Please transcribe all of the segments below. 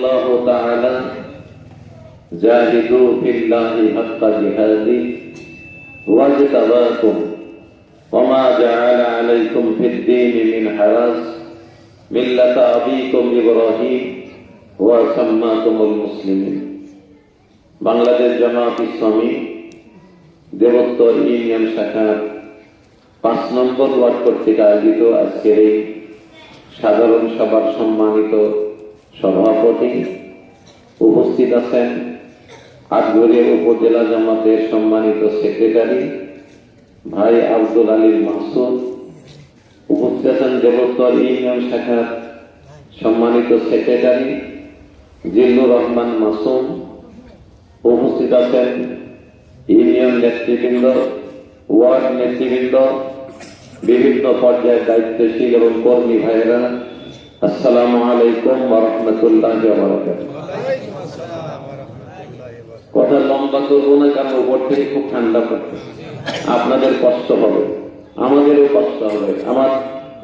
الله تعالى جاهدوا في الله حق جهاده واجتباكم وما جعل عليكم في الدين من حرج ملة أبيكم إبراهيم وسماكم المسلمين বাংলাদেশ জামাত ইসলামী দেবোত্তর union শাখার পাঁচ নম্বর word কর্তৃক আয়োজিত আজকের এই সাধারণ সভার সম্মানিত সভাপতি উপস্থিত আছেন আটঘরিয়া উপজেলা জামাতের সম্মানিত সেক্রেটারি ভাই আব্দুল আলীর মাসুদ উপস্থিত আছেন দেবোত্তর ইউনিয়ন শাখার সম্মানিত সেক্রেটারি জিল্লুর রহমান মাসুম, উপস্থিত আছেন ইউনিয়ন নেতৃবৃন্দ, ওয়ার্ড নেতৃবৃন্দ, বিভিন্ন পর্যায়ের দায়িত্বশীল এবং কর্মী ভাইয়েরা আসসালামু আলাইকুম রহমতুল্লাহ কথা লম্বা করব না, কারণ উপর থেকে খুব ঠান্ডা পড়ছে। আপনাদের কষ্ট হবে, আমাদেরও কষ্ট হবে। আমার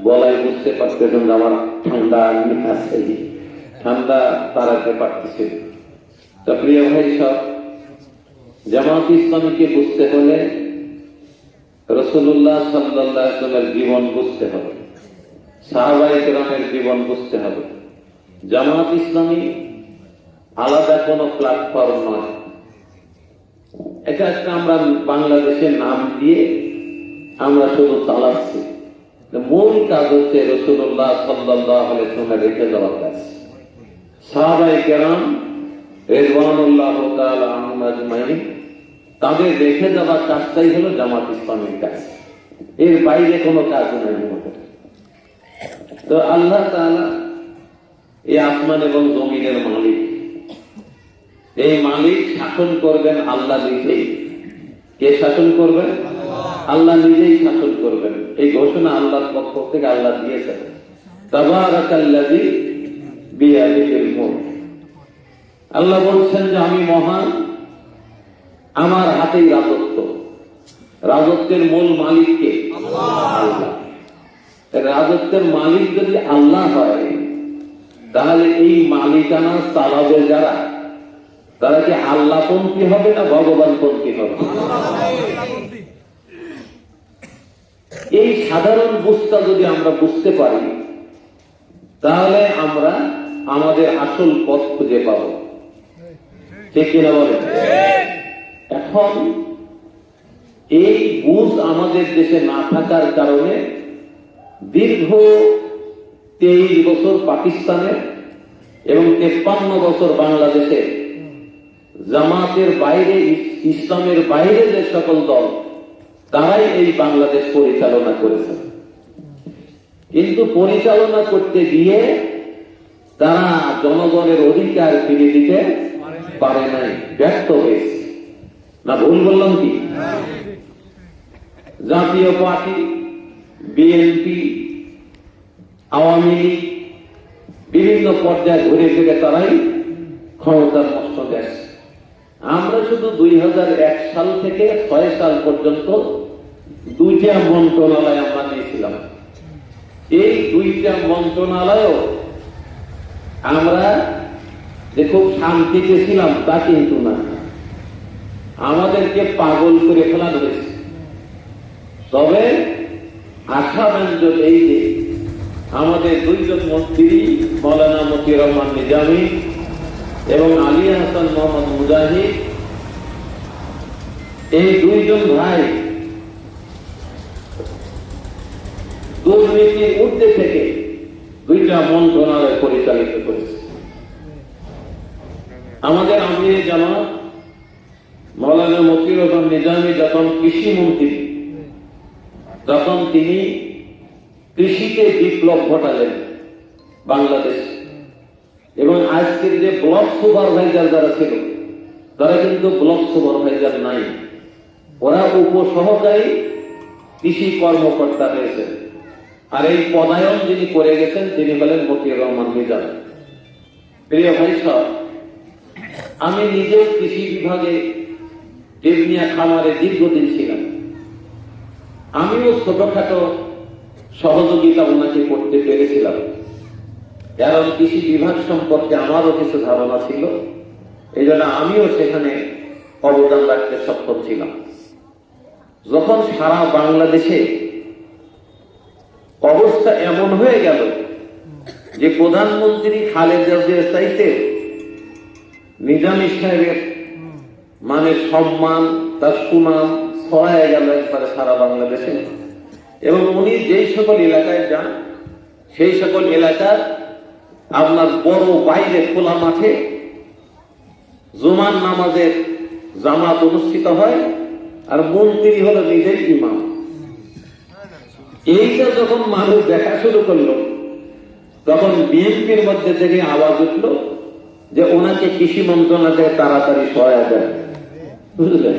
গলায় বুঝতে পারতেছেন যে আমার ঠান্ডা আছে। ঠান্ডা তাড়াতে পারতেছে। তো প্রিয় ভাই সব, জামাত ইসলামীকে বুঝতে হলে রসুল্লাহ সাল্লামের জীবন বুঝতে হবে। সাহাবাই কেরামের জীবন বুঝতে হবে। জামাত ইসলামী আলাদা কোনো প্ল্যাটফর্ম নয়। এটা একটা আমরা বাংলাদেশের নাম দিয়ে আমরা শুধু চালাচ্ছি। মূল কাজ হচ্ছে রসুল্লাহ সাল্লাহ রেখে যাওয়ার কাজ। সাহাবাই কেরাম রেজওয়ানুল্লাহ আহমাজমাইন তাদের রেখে যাওয়া কাজটাই হলো জামাত ইসলামের কাজ। এর বাইরে কোনো কাজ নাই তো আল্লাহ তাআলা এই আসমান এবং জমিনের মালিক। এই মালিক শাসন করবেন আল্লাহ নিজেই। কে শাসন করবেন? আল্লাহ নিজেই শাসন করবেন। এই ঘোষণা আল্লাহর পক্ষ থেকে আল্লাহ দিয়েছেন। আল্লাহ বলছেন যে, আমি মহান, আমার হাতেই রাজত্ব। রাজত্বের মূল মালিককে আল্লাহ। রাজত্বের মালিক যদি আল্লাহ হয়, তাহলে এই মালিকানা চালাবে যারা, তারা কি আল্লাহ পন্থী হবে না ভগবান পন্থী হবে? এই সাধারণ বুঝটা যদি আমরা বুঝতে পারি, তাহলে আমরা আমাদের আসল পথ খুঁজে পাব। ঠিক কিনা বলেন? এখন এই বুঝ আমাদের দেশে না থাকার কারণে দীর্ঘ তেইশ বছর পাকিস্তানে এবং তেপ্পান্ন বছর বাংলাদেশে। জামাতের বাইরে, ইসলামের বাইরে যে সকল দল, তারাই এই বাংলাদেশ পরিচালনা করেছে। কিন্তু পরিচালনা করতে গিয়ে তারা জনগণের অধিকার ফিরে দিতে পারে নাই, ব্যর্থ হয়েছে। না, ভুল বললাম কি? জাতীয় পার্টি বিএনপি আওয়ামী লীগ, বিভিন্ন পর্যায়ে ঘুরে ফিরে তারাই ক্ষমতার নষ্ট দেশ। আমরা শুধু দুই হাজার এক সাল থেকে ছয় সাল পর্যন্ত দুইটা মন্ত্রণালয় আমরা নিয়েছিলাম। এই দুইটা মন্ত্রণালয়ও আমরা যে খুব শান্তিতে ছিলাম তা কিন্তু না। আমাদেরকে পাগল করে ফেলা হয়েছে তবে আশা এই যে আমাদের দুইজন মন্ত্রী, মৌলানা মতি রহমান নিজামী এবং আলী হাসান মোহাম্মদ মুজাহিদ, এই দুইজন ভাই দুর্নীতির ঊর্ধ্বে থেকে দুইটা মন্ত্রণালয় পরিচালিত করেছে। আমাদের আমির জামাত, মৌলানা মতিউর রহমান নিজামী যখন কৃষি মন্ত্রী তখন তিনি কৃষিতে বিপ্লব ঘটালেন বাংলাদেশ। এবং আজকের যে ব্লক সুপারভাইজার যারা ছিল, তারা কিন্তু ব্লক সুপারভাইজার নাই। ওরা উপসহকারী কৃষি কর্মকর্তা হয়েছেন আর এই পদায়ন যিনি করে গেছেন, তিনি হলেন মতিউর রহমান নিজাম প্রিয় ভাই আমি নিজেও কৃষি বিভাগে খামারে দীর্ঘদিন ছিলাম। আমিও ছোটখাটো সহযোগিতা ওনাকে করতে পেরেছিলাম। কারণ কৃষি বিভাগ সম্পর্কে আমারও কিছু ধারণা ছিল। এই জন্য আমিও সেখানে অবদান রাখতে সক্ষম ছিলাম। যখন সারা বাংলাদেশে অবস্থা এমন হয়ে গেল যে প্রধানমন্ত্রী খালেদা চাইতে নিজামী সাহেবের মানে সম্মান, তার সুনাম ছড়ায় গেল একবারে সারা বাংলাদেশে। এবং উনি যেই সকল এলাকায় যান, সেই সকল এলাকার আপনার বড় বাইরে খোলা মাঠে জুমান নামাজের জামাত অনুষ্ঠিত হয় আর মন্ত্রী হলো নিজের ইমাম। এইটা যখন মানুষ দেখা শুরু করল, তখন বিএনপির মধ্যে থেকে আওয়াজ উঠল যে ওনাকে কৃষি মন্ত্রণালয়ে তাড়াতাড়ি সহায়তা দেয় বুঝলেন?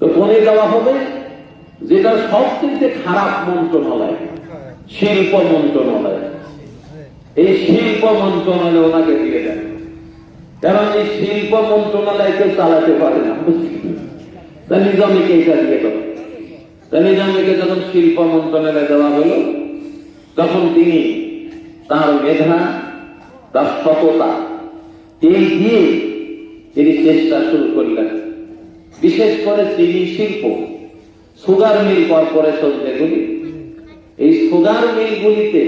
তো কোনে দেওয়া হবে, যেটা সবচেয়ে খারাপ মন্ত্রণালয়, শিল্প মন্ত্রণালয়। এই শিল্প মন্ত্রণালয় ওনাকে দিয়ে দেন। কারণ এই শিল্প মন্ত্রণালয় কেউ চালাতে পারে না তা নিজামীকে এটা দিয়ে দেবে তা নিজামীকে যখন শিল্প মন্ত্রণালয় দেওয়া হলো, তখন তিনি তার মেধা, তার সততা, এই দিয়ে তিনি চেষ্টা শুরু করলেন। বিশেষ করে চিনি শিল্প, সুগার মিল কর্পোরেশন যেগুলি, এই সুগার মিলগুলিতে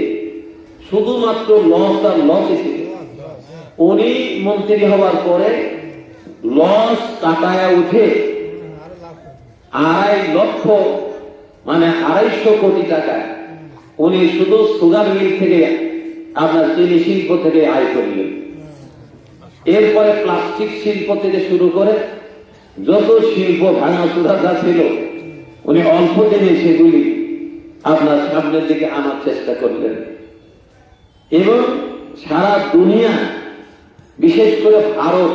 শুধুমাত্র লস আর লস ছিল উনি মন্ত্রী হওয়ার পরে লস কাটায় উঠে আড়াই লক্ষ মানে আড়াইশো কোটি টাকা উনি শুধু সুগার মিল থেকে আপনার চিনি শিল্প থেকে আয় করলেন। এরপরে প্লাস্টিক শিল্প থেকে শুরু করে যত শিল্প ভাঙাচুরা যা ছিল উনি অল্প দিনে সেগুলি আপনার সামনের দিকে আনার চেষ্টা করলেন। এবং সারা দুনিয়া বিশেষ করে ভারত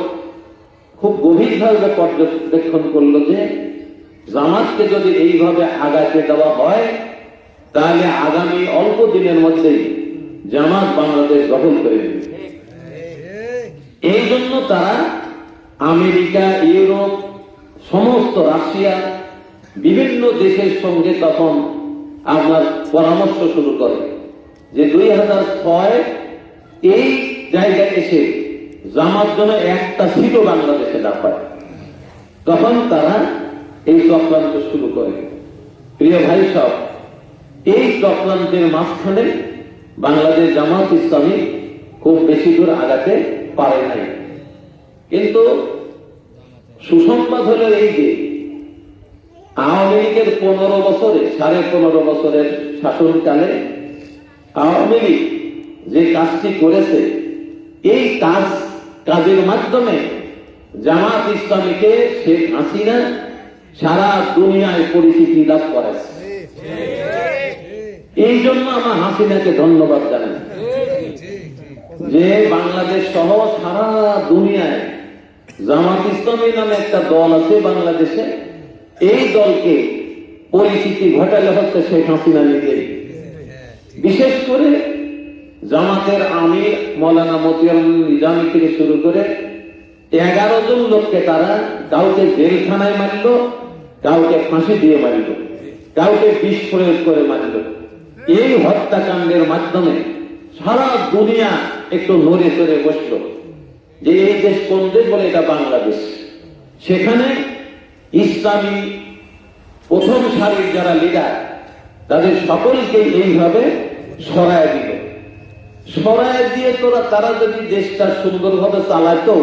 খুব গভীরভাবে পর্যবেক্ষণ করল যে জামাতকে যদি এইভাবে আগাতে দেওয়া হয় তাহলে আগামী অল্প দিনের মধ্যেই জামাত বাংলাদেশ দখল করে এই জন্য তারা আমেরিকা, ইউরোপ, সমস্ত রাশিয়া, বিভিন্ন দেশের সঙ্গে তখন আপনার পরামর্শ শুরু করে যে দুই হাজার ছয় এই জায়গায় এসে জামাত জন্য একটা সিটও বাংলাদেশে না পায়। তখন তারা এই চক্রান্ত শুরু করে। প্রিয় ভাই সব, এই চক্রান্তের মাঝখানে বাংলাদেশ জামাত ইসলামী খুব বেশি দূর আগাতে পারে নাই। কিন্তু সুসংবাদ হলো এই যে আওয়ামী লীগের পনেরো বছরে, সাড়ে পনেরো বছরের শাসনকালে আওয়ামী লীগ যে কাজটি করেছে, এই কাজ, কাজের মাধ্যমে জামাত ইসলামীকে শেখ হাসিনা সারা দুনিয়ায় পরিচিতি লাভ করেছে। এই জন্য আমার হাসিনাকে ধন্যবাদ জানাই। যে বাংলাদেশ সহ সারা দুনিয়ায় জামাত ইসলামী নামে একটা দল আছে বাংলাদেশে। এই দলকে পরিচিতি ঘটালে হচ্ছে শেখ হাসিনা নিজেই বিশেষ করে জামাতের আমির মৌলানা মতিয়াল নিজামী থেকে শুরু করে এগারো জন লোককে তারা কাউকে জেলখানায় মারল, কাউকে ফাঁসি দিয়ে মারল, কাউকে বিষ প্রয়োগ করে মারল। এই হত্যাকাণ্ডের মাধ্যমে সারা দুনিয়া একটু নড়ে চড়ে বসল। যে এই দেশ কোন দেশ বলে এটা বাংলাদেশ। সেখানে ইসলামী প্রথম সারির যারা লিডার তাদের সকলকে এইভাবে সরায় দিল। সরায় দিয়ে তোরা, তারা যদি দেশটা সুন্দরভাবে চালাতো,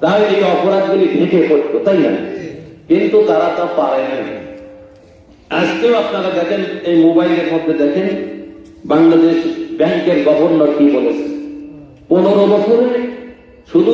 তাহলে এই অপরাধগুলি ঢেকে পড়তো, তাই না? কিন্তু তারা তা পারে না। আজকেও আপনারা দেখেন, এই মোবাইলের মধ্যে দেখেন, বাংলাদেশ ব্যাংকের গভর্নর কি বলেছে? পনেরো বছরে